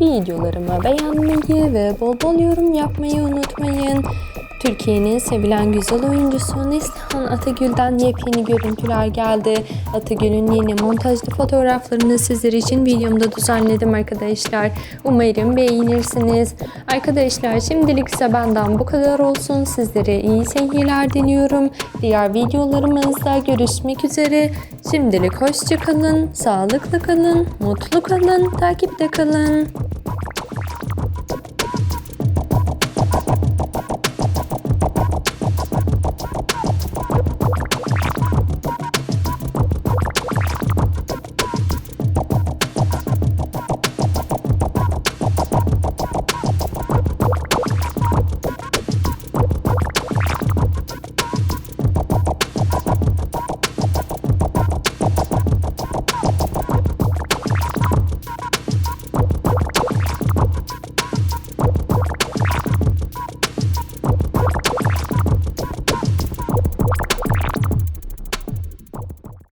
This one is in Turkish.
videolarımı beğenmeyi ve bol bol yorum yapmayı unutmayın. Türkiye'nin sevilen güzel oyuncusu Neslihan Atagül'den yepyeni görüntüler geldi. Atagül'ün yeni montajlı fotoğraflarını sizler için videomda düzenledim arkadaşlar. Umarım beğenirsiniz. Arkadaşlar şimdilik ise benden bu kadar olsun. Sizlere iyi seyirler diliyorum. Diğer videolarımızda görüşmek üzere. Şimdilik hoşça kalın, sağlıklı kalın, mutlu kalın, takipte kalın.